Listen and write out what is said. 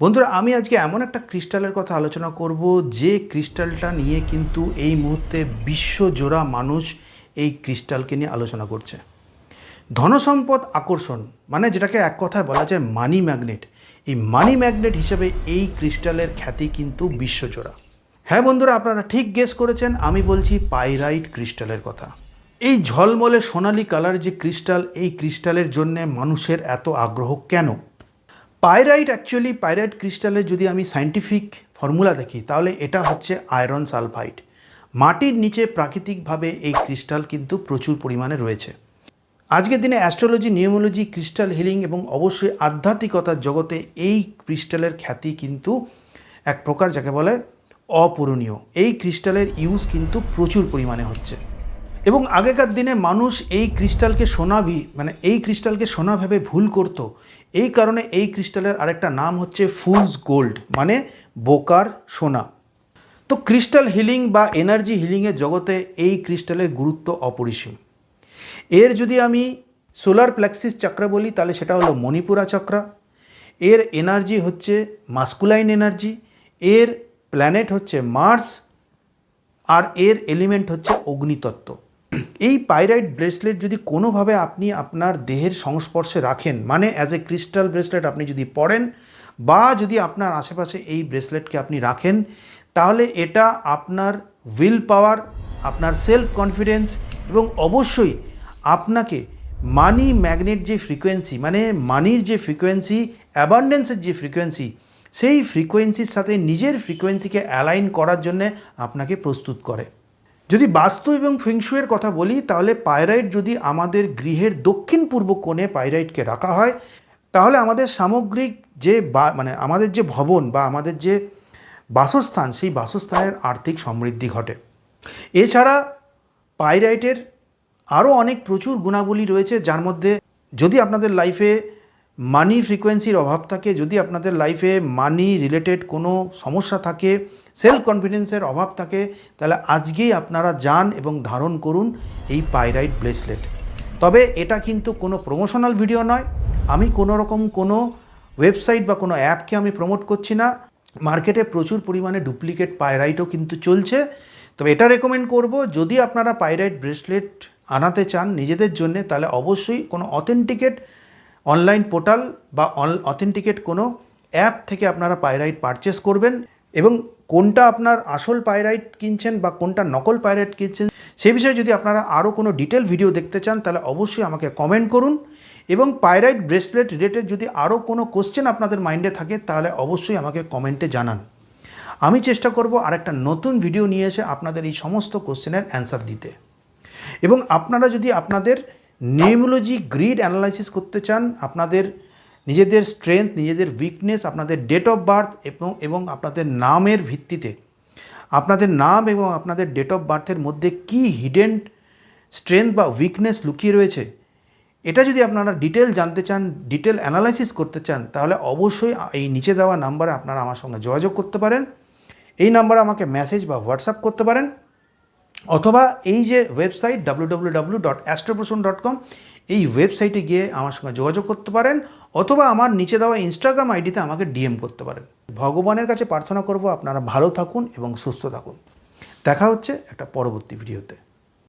বন্ধুরা, আমি আজকে এমন একটা ক্রিস্টালের কথা আলোচনা করব যে ক্রিস্টালটা নিয়ে কিন্তু এই মুহূর্তে বিশ্বজোড়া মানুষ এই ক্রিস্টালকে নিয়ে আলোচনা করছে। ধনসম্পদ আকর্ষণ মানে যেটাকে এক কথায় বলা যায় মানি ম্যাগনেট এই মানি ম্যাগনেট হিসেবে এই ক্রিস্টালের খ্যাতি কিন্তু বিশ্বজোড়া। হ্যাঁ বন্ধুরা, আপনারা ঠিক গেস করেছেন, আমি বলছি পাইরাইট ক্রিস্টালের কথা। এই ঝলমলে সোনালি কালার যে ক্রিস্টাল, এই ক্রিস্টালের জন্যে মানুষের এত আগ্রহ কেন? পাইরাইট অ্যাকচুয়ালি পাইরাইট ক্রিস্টালের যদি আমি সাইন্টিফিক ফর্মুলা দেখি, তাহলে এটা হচ্ছে আয়রন সালফাইড মাটির নিচে প্রাকৃতিকভাবে এই ক্রিস্টাল কিন্তু প্রচুর পরিমাণে রয়েছে। আজকের দিনে অ্যাস্ট্রোলজি নিউমোলজি ক্রিস্টাল হিলিং এবং অবশ্যই আধ্যাত্মিকতার জগতে এই ক্রিস্টালের খ্যাতি কিন্তু এক প্রকার যাকে বলে অপূরণীয়। এই ক্রিস্টালের ইউজ কিন্তু প্রচুর পরিমাণে হচ্ছে। এবং আগেকার দিনে মানুষ এই ক্রিস্টালকে সোনা ভি মানে এই ক্রিস্টালকে সোনা ভেবে ভুল করত। এই কারণে এই ক্রিস্টালের আরেকটা নাম হচ্ছে ফুলস গোল্ড মানে বোকার সোনা। তো ক্রিস্টাল হিলিং বা এনার্জি হিলিংয়ের জগতে এই ক্রিস্টালের গুরুত্ব অপরিসীম। এর যদি আমি সোলার প্লেক্সিস চক্র বলি, তাহলে সেটা হলো মণিপুরা চক্র। এর এনার্জি হচ্ছে মাস্কুলাইন এনার্জি। এর প্ল্যানেট হচ্ছে মার্স। আর এর এলিমেন্ট হচ্ছে অগ্নিতত্ত্ব। এই পাইরাইট ব্রেসলেট যদি কোনোভাবে আপনি আপনার দেহের সংস্পর্শে রাখেন মানে অ্যাজ এ ক্রিস্টাল ব্রেসলেট আপনি যদি পরেন বা যদি আপনার আশেপাশে এই ব্রেসলেটকে আপনি রাখেন, তাহলে এটা আপনার উইল পাওয়ার আপনার সেলফ কনফিডেন্স এবং অবশ্যই আপনাকে মানি ম্যাগনেট যে ফ্রিকোয়েন্সি মানে মানির যে ফ্রিকোয়েন্সি অ্যাবান্ডেন্সের যে ফ্রিকোয়েন্সি সেই ফ্রিকোয়েন্সির সাথে নিজের ফ্রিকোয়েন্সিকে অ্যালাইন করার জন্যে আপনাকে প্রস্তুত করে। যদি বাস্তু এবং ফেংশুয়ের কথা বলি, তাহলে পাইরাইট যদি আমাদের গৃহের দক্ষিণ পূর্ব কোণে পাইরাইটকে রাখা হয়, তাহলে আমাদের সামগ্রিক যে মানে আমাদের যে ভবন বা আমাদের যে বাসস্থান, সেই বাসস্থানের আর্থিক সমৃদ্ধি ঘটে। এছাড়া পাইরাইটের আরও অনেক প্রচুর গুণাবলী রয়েছে, যার মধ্যে যদি আপনাদের লাইফে মানি ফ্রিকোয়েন্সির অভাব থাকে, যদি আপনাদের লাইফে মানি রিলেটেড কোনো সমস্যা থাকে সেলফ কনফিডেন্সের অভাব থাকে, তাহলে আজকেই আপনারা যান এবং ধারণ করুন এই পাইরাইট ব্রেসলেট। তবে এটা কিন্তু কোনো প্রমোশনাল ভিডিও নয়। আমি কোনো রকম কোনো ওয়েবসাইট বা কোনো অ্যাপকে আমি প্রমোট করছি না। মার্কেটে প্রচুর পরিমাণে ডুপ্লিকেট পাইরাইটও কিন্তু চলছে। তবে এটা রেকমেন্ড করব, যদি আপনারা পাইরাইট ব্রেসলেট আনাতে চান নিজেদের জন্য, তাহলে অবশ্যই কোনো অথেন্টিকেট অনলাইন পোর্টাল বা অথেন্টিকেট কোনো অ্যাপ থেকে আপনারা পাইরাইট পারচেস করবেন। এবং কোনটা আপনার আসল পাইরাইট কিনছেন বা কোনটা নকল পাইরাইট কিনছেন সেই বিষয়ে যদি আপনারা আরও কোনো ডিটেল ভিডিও দেখতে চান, তাহলে অবশ্যই আমাকে কমেন্ট করুন। এবং পাইরাইট ব্রেসলেট রিলেটেড যদি আরও কোনো কোশ্চেন আপনাদের মাইন্ডে থাকে, তাহলে অবশ্যই আমাকে কমেন্টে জানান। আমি চেষ্টা করব আর একটা নতুন ভিডিও নিয়ে এসে আপনাদের এই সমস্ত কোশ্চেনের অ্যান্সার দিতে। এবং আপনারা যদি আপনাদের নিউমোলজি গ্রিড অ্যানালাইসিস করতে চান, আপনাদের নিজেদের স্ট্রেংথ নিজেদের উইকনেস আপনাদের ডেট অফ বার্থ এবং এবং আপনাদের নামের ভিত্তিতে। আপনাদের নাম এবং আপনাদের ডেট অফ বার্থের মধ্যে কি হিডেন স্ট্রেংথ বা উইকনেস লুকিয়ে রয়েছে? এটা যদি আপনারা ডিটেল জানতে চান ডিটেল অ্যানালাইসিস করতে চান, তাহলে অবশ্যই এই নিচে দেওয়া নাম্বারে আপনারা আমার সঙ্গে যোগাযোগ করতে পারেন। এই নাম্বারে আমাকে মেসেজ বা হোয়াটসঅ্যাপ করতে পারেন। অথবা এই যে ওয়েবসাইট ডাব্লু ডট কম এই ওয়েবসাইটে গিয়ে আমার সঙ্গে যোগাযোগ করতে পারেন অথবা আমার নিচে দেওয়া ইনস্টাগ্রাম আইডিতে আমাকে ডিএম করতে পারেন। ভগবানের কাছে প্রার্থনা করব আপনারা ভালো থাকুন এবং সুস্থ থাকুন। দেখা হচ্ছে একটা পরবর্তী ভিডিওতে